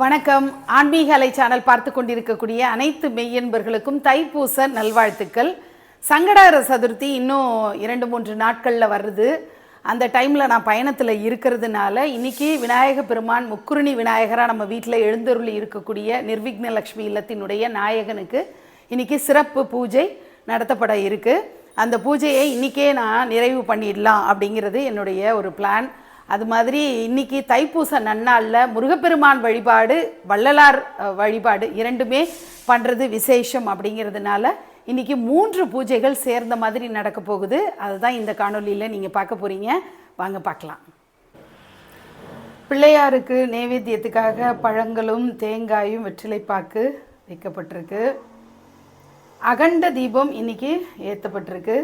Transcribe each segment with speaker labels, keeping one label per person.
Speaker 1: வணக்கம். ஆன்மீக அலை சேனல் பார்த்து கொண்டிருக்கக்கூடிய அனைத்து மெய்யன்பர்களுக்கும் தைப்பூச நல்வாழ்த்துக்கள். சங்கடகர சதுர்த்தி இன்னும் இரண்டு மூன்று நாட்களில் வருது. அந்த டைமில் நான் பயணத்தில் இருக்கிறதுனால இன்னைக்கு விநாயக பெருமான் முக்குருணி விநாயகராக நம்ம வீட்டில் எழுந்தருளி இருக்கக்கூடிய நிர்விக்ன லக்ஷ்மி இல்லத்தினுடைய நாயகனுக்கு இன்னைக்கு சிறப்பு பூஜை நடத்தப்பட இருக்குது அந்த பூஜையை இன்னைக்கே நான் நிறைவு பண்ணிடலாம் அப்படிங்கிறது என்னுடைய ஒரு பிளான் அது மாதிரி இன்னைக்கு தைப்பூச நன்னாளில் முருகப்பெருமான் வழிபாடு வள்ளலார் வழிபாடு இரண்டுமே பண்ணுறது விசேஷம் அப்படிங்கிறதுனால இன்னைக்கு மூன்று பூஜைகள் சேர்ந்த மாதிரி நடக்க போகுது. அதுதான் இந்த காணொளியில் நீங்கள் பார்க்க போகிறீங்க வாங்க பார்க்கலாம். பிள்ளையாருக்கு நைவேத்தியத்துக்காக பழங்களும் தேங்காயும் வெற்றிலைப்பாக்கு வைக்கப்பட்டிருக்கு. அகண்ட தீபம் இன்னைக்கு ஏற்றப்பட்டிருக்கு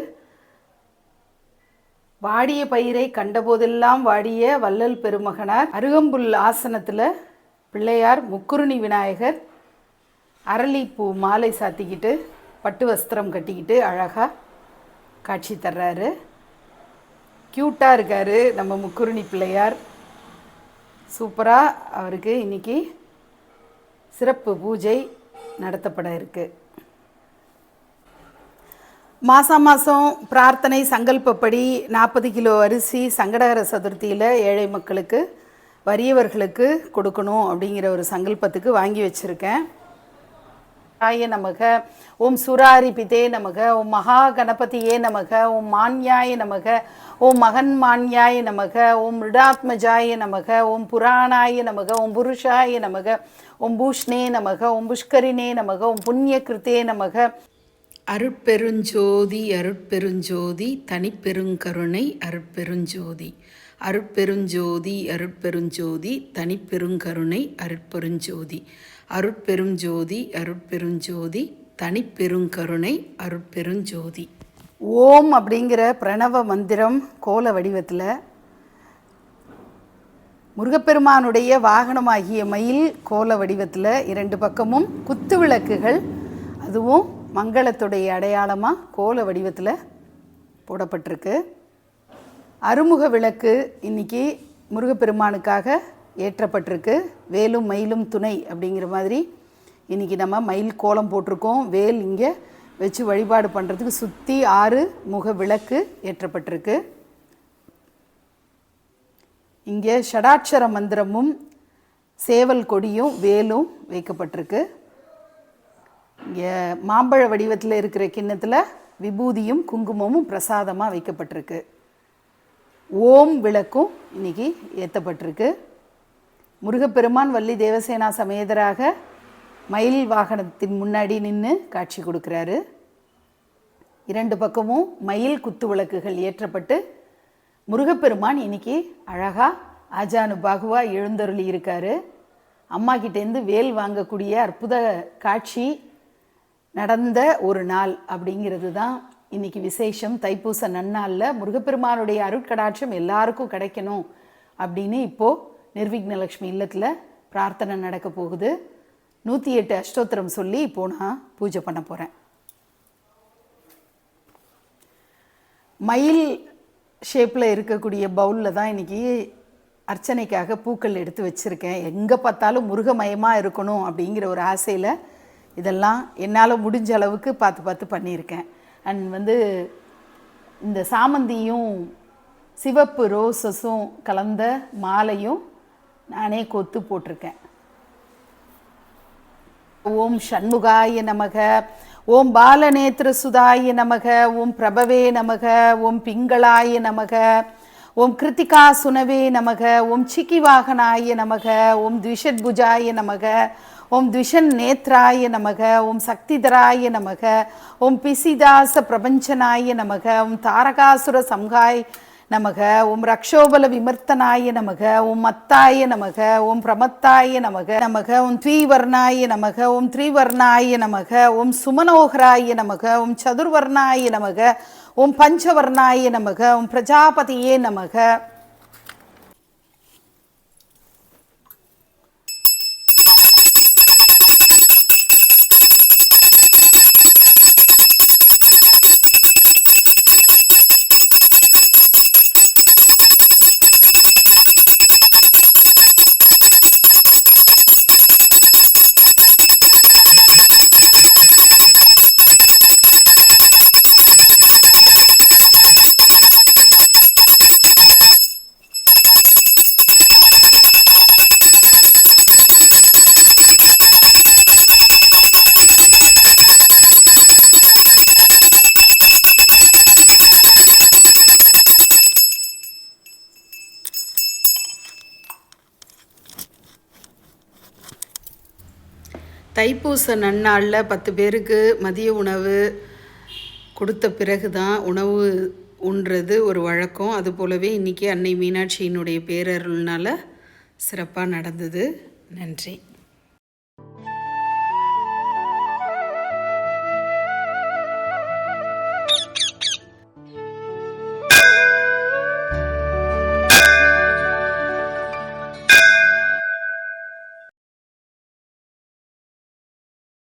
Speaker 1: வாடிய பயிரை கண்டபோதெல்லாம் வாடிய வள்ளல் பெருமகனார் அருகம்புல் ஆசனத்தில் பிள்ளையார் முக்குருணி விநாயகர் அரளிப்பூ மாலை சாத்திக்கிட்டு பட்டு வஸ்திரம் கட்டிக்கிட்டு அழகாக காட்சி தர்றாரு. க்யூட்டாக இருக்கார் நம்ம முக்குருணி பிள்ளையார். சூப்பராக அவருக்கு இன்னைக்கு சிறப்பு பூஜை நடத்தப்பட இருக்குது மாதம் மாதம் பிரார்த்தனை சங்கல்பப்படி நாற்பது கிலோ அரிசி சங்கடகர சதுர்த்தியில் ஏழை மக்களுக்கு வறியவர்களுக்கு கொடுக்கணும் அப்படிங்கிற ஒரு சங்கல்பத்துக்கு வாங்கி வச்சுருக்கேன் ஆய நமக ஓம் சுராரி பிதே நமக ஓம் மகா கணபதியே நமக ஓம் மான்யாய நமக ஓம் மகன் மான்யாய நமக ஓம் மிருடாத்மஜாய நமக ஓம் புராணாய நமக ஓம் புருஷாய நமக ஓம் பூஷ்ணே நமக ஓம் புஷ்கரினே நமக ஓம் புண்ணிய கிருத்தே நமக அருட்பெருஞ்சோதி அருட்பெருஞ்சோதி தனிப்பெருங்கருணை அருட்பெருஞ்சோதி. அருட்பெருஞ்சோதி அருட்பெருஞ்சோதி தனிப்பெருங்கருணை அருட்பெருஞ்சோதி. அருட்பெருஞ்சோதி அருட்பெருஞ்சோதி தனிப்பெருங்கருணை அருட்பெருஞ்சோதி. ஓம் அப்படிங்கிற பிரணவ மந்திரம் கோல வடிவத்தில் முருகப்பெருமானுடைய வாகனமாகிய மயில் கோல வடிவத்தில் இரண்டு பக்கமும் குத்து விளக்குகள் அதுவும் மங்களத்துடைய அடையாளமாக கோல வடிவத்தில் போடப்பட்டிருக்கு. அருமுக விளக்கு இன்னைக்கு முருகப்பெருமானுக்காக ஏற்றப்பட்டிருக்கு. வேலும் மயிலும் துணை அப்படிங்கிற மாதிரி இன்னைக்கு நம்ம மயில் கோலம் போட்டிருக்கோம். வேல் இங்கே வச்சு வழிபாடு பண்ணுறதுக்கு சுற்றி ஆறு முக விளக்கு ஏற்றப்பட்டிருக்கு. இங்கே ஷடாட்சர மந்திரமும் சேவல் கொடியும் வேலும் வைக்கப்பட்டிருக்கு. மாம்பழ வடிவத்தில் இருக்கிற கிண்ணத்தில் விபூதியும் குங்குமமும் பிரசாதமாக வைக்கப்பட்டிருக்கு. ஓம் விளக்கும் இன்னைக்கு ஏற்றப்பட்டிருக்கு முருகப்பெருமான் வள்ளி தேவசேனா சமேதராக மயில் வாகனத்தின் முன்னாடி நின்று காட்சி கொடுக்குறாரு. இரண்டு பக்கமும் மயில் குத்து விளக்குகள் ஏற்றப்பட்டு முருகப்பெருமான் இன்னைக்கு அழகாக ஆஜானு பாகுவா எழுந்தருளி இருக்காரு. அம்மா கிட்டேருந்து வேல் வாங்கக்கூடிய அற்புத காட்சி நடந்த ஒரு நாள் அப்படிங்கிறது தான் இன்னைக்கு விசேஷம். தைப்பூச நன்னாளில் முருகப்பெருமானுடைய அருட்கடாட்சம் எல்லாருக்கும் கிடைக்கணும் அப்படின்னு இப்போது நிர்விக்னலக்ஷ்மி இல்லத்தில் பிரார்த்தனை நடக்க போகுது. நூற்றி எட்டு அஷ்டோத்திரம் சொல்லி இப்போ நான் பூஜை பண்ண போகிறேன் மயில் ஷேப்பில் இருக்கக்கூடிய பவுலில் தான் இன்றைக்கி அர்ச்சனைக்காக பூக்கள் எடுத்து வச்சுருக்கேன். எங்கே பார்த்தாலும் முருகமயமாக இருக்கணும் அப்படிங்கிற ஒரு ஆசையில் இதெல்லாம் என்னால் முடிஞ்ச அளவுக்கு பார்த்து பார்த்து பண்ணியிருக்கேன். அண்ட் வந்து இந்த சாமந்தியும் சிவப்பு ரோசஸும் கலந்த மாலையும் நானே கொத்து போட்டிருக்கேன். ஓம் ஷண்முகாய நமக ஓம் பாலநேத்திர சுதாய நமக ஓம் பிரபவே நமக ஓம் பிங்களாய நமக ஓம் கிருத்திகா சுனவே நமக ஓம் சிக்கிவாகனாய நமக ஓம் த்விஷத்புஜாய நமக ஓம் த்விஷன் நேத்ராய நமக ஓம் சக்திதராய நமக ஓம் பிசிதாச பிரபஞ்சனாய நமக ஓம் தாரகாசுர சம்காய் நமக ஓம் ரக்ஷோபல விமர்த்தனாய நமக ஓம் மத்தாய நமக ஓம் பிரமத்தாய நமக நமக ஓம் த்ரீவர்ணாய நமக ஓம் த்ரீவர்ணாய நமக ஓம் சுமனோகராய நமக ஓம் சதுர்வர்ணாய நமக ஓம் பஞ்சவர்ணாய நமக ஓம் பிரஜாபதியே நமக. தைப்பூச நன்னாளில் பத்து பேருக்கு மதிய உணவு கொடுத்த பிறகு தான் உணவு உண்றது ஒரு வழக்கம். அது போலவே இன்றைக்கி அன்னை மீனாட்சியினுடைய பேரருள்னால் சிறப்பாக நடந்தது. நன்றி.